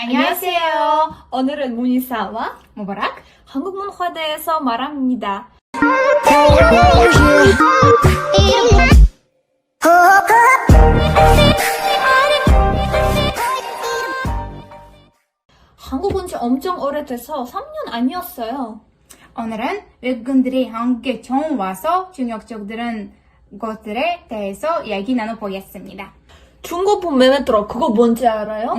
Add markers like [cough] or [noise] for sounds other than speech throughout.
안녕하세요. 오늘은 문희사와 모바락 한국 문화에 대해서 말합니다. 한국 온 지 엄청 오래돼서 3년 아니었어요. 오늘은 외국인들이 한국에 처음 와서 중역적들은 것들에 대해서 이야기 나눠보겠습니다. 중고품 매매 들어 그거 뭔지 알아요?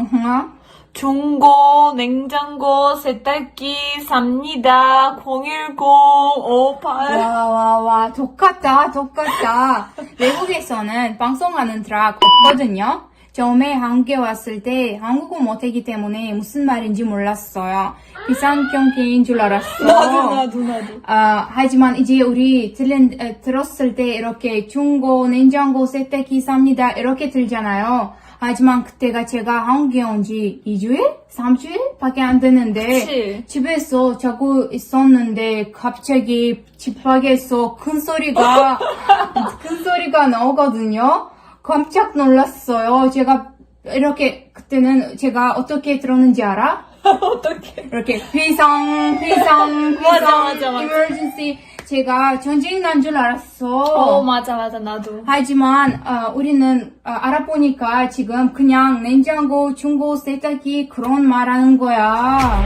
어? 중고, 냉장고, 세탁기 삽니다. 010, 58. 와와와 똑같다 똑같다 외국에서는 방송하는 드락 없거든요 처음에 한국에 왔을 때 한국어 못하기 때문에 무슨 말인지 몰랐어요 비상경기인 줄 알았어 나도, 나도, 나도. 아, 하지만 이제 우리 들은, 에, 들었을 때 이렇게 중고, 냉장고, 세탁기 삽니다. 이렇게 들잖아요. 하지만 그때가 제가 한국에 온 지 2주일? 3주일? 밖에 안 되는데 그치. 집에서 자고 있었는데 갑자기 집 밖에서 큰 소리가 [laughs] 큰 소리가 나오거든요. 깜짝 놀랐어요. 제가 이렇게 그때는 제가 어떻게 들었는지 알아? [laughs] 어떡해. 이렇게 회상, 회상, 회상, 맞아, 맞아, 맞아. emergency. 제가 전쟁 난줄 알았어. 어, 맞아, 맞아, 나도. 하지만 어, 우리는 어, 알아보니까 지금 그냥 냉장고, 중고, 세탁기 그런 말하는 거야.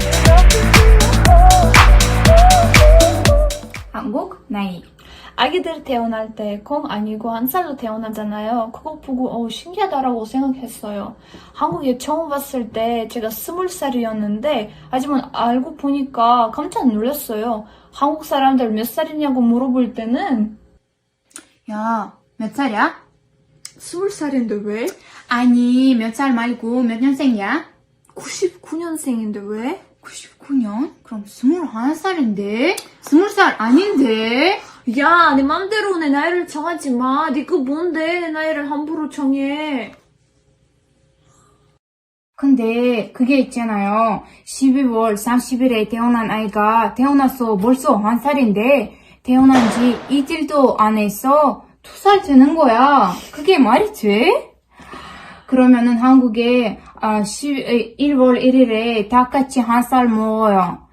한국 나이. 아기들 태어날 때 콩 아니고 한 살로 태어나잖아요. 그거 보고 어, 신기하다라고 생각했어요. 한국에 처음 왔을 때 제가 스물 살이었는데 하지만 알고 보니까 깜짝 놀랐어요. 한국 사람들 몇 살이냐고 물어볼 때는 야, 몇 살이야? 스물 살인데 왜? 아니, 몇 살 말고 몇 년생이야? 99년생인데 왜? 99년? 그럼 21살인데? 20살 아닌데? 야, 내 맘대로 내 나이를 정하지 마. 니그 뭔데 내 나이를 함부로 정해. 근데 그게 있잖아요. 12월 30일에 태어난 아이가 태어나서 벌써 한 살인데 태어난 지 이틀도 안 해서 두 살 되는 거야. 그게 말이 돼? 그러면은 한국에 아, 10, 1월 1일에 다 같이 한 살 먹어요.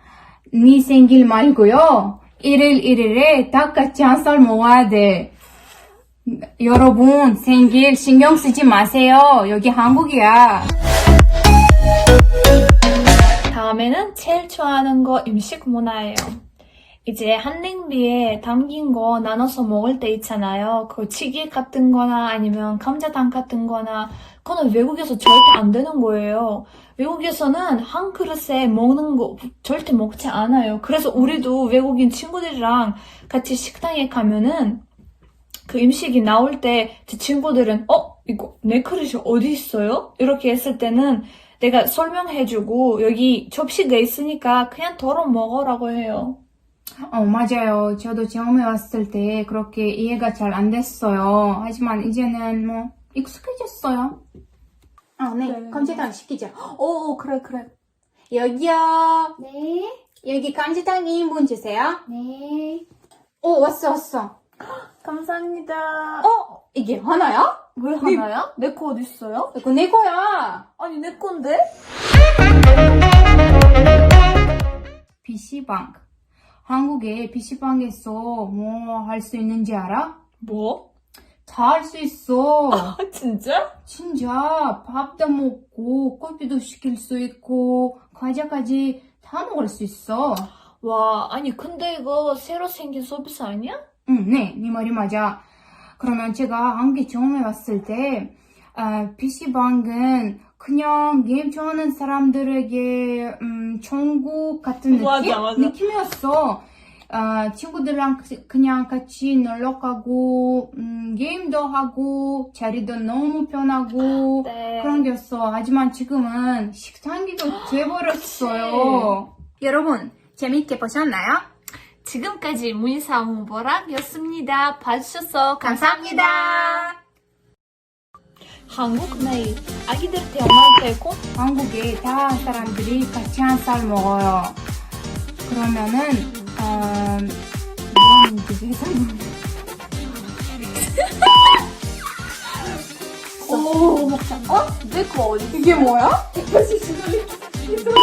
네 생일 말고요. 1일 1일에 다 같이 한살 먹어야 돼. 여러분 생일 신경 쓰지 마세요. 여기 한국이야. 다음에는 제일 좋아하는 거 음식 문화예요. 이제 한 냄비에 담긴 거 나눠서 먹을 때 있잖아요. 그 치기 같은 거나 아니면 감자탕 같은 거나 그거는 외국에서 절대 안 되는 거예요. 외국에서는 한 그릇에 먹는 거 절대 먹지 않아요. 그래서 우리도 외국인 친구들이랑 같이 식당에 가면은 그 음식이 나올 때 제 친구들은 어? 이거 내 그릇이 어디 있어요? 이렇게 했을 때는 내가 설명해주고 여기 접시가 있으니까 그냥 덜어 먹으라고 해요. 어, 맞아요. 저도 처음에 왔을 때 그렇게 이해가 잘 안 됐어요. 하지만 이제는 뭐 익숙해졌어요. 아, 네. 네. 감자탕 시키자. 오 그래 그래. 여기요. 네, 여기 감자탕 2인분 주세요. 네. 오, 왔어, 왔어. [gasps] 감사합니다. 어? 이게 하나야? 왜 하나야? 내 거 어디 있어요? 이거 내 거야. 아니 내 건데? [laughs] PC방. 한국에 PC방에서 뭐 할 수 있는지 알아? 뭐? 다 할 수 있어. [laughs] 아 진짜? 진짜 밥도 먹고 커피도 시킬 수 있고 과자까지 다 먹을 수 있어. 와 아니 근데 이거 새로 생긴 서비스 아니야? 응, 네, 네 말이 맞아. 그러면 제가 한국에 처음에 왔을 때 아, PC방은 그냥 게임 좋아하는 사람들에게 음, 천국 같은 느낌? 맞아. 느낌이었어. 아, 친구들이랑 그- 그냥 같이 놀러 가고 음, 게임도 하고 자리도 너무 편하고 네. 그런 게였어. 하지만 지금은 식당기가 돼버렸어요. [gasps] 여러분 재밌게 보셨나요? 지금까지 문희사 홍보락이었습니다. 봐주셔서 감사합니다. 한국 나이 아기들 태어날 때고 한국에 다 사람들이 같이 한 살 먹어요. 그러면은 어, 뭐라는지 세상 오, 어? 내 거 어디? 이게 뭐야? 다시 지돌이, 지돌이.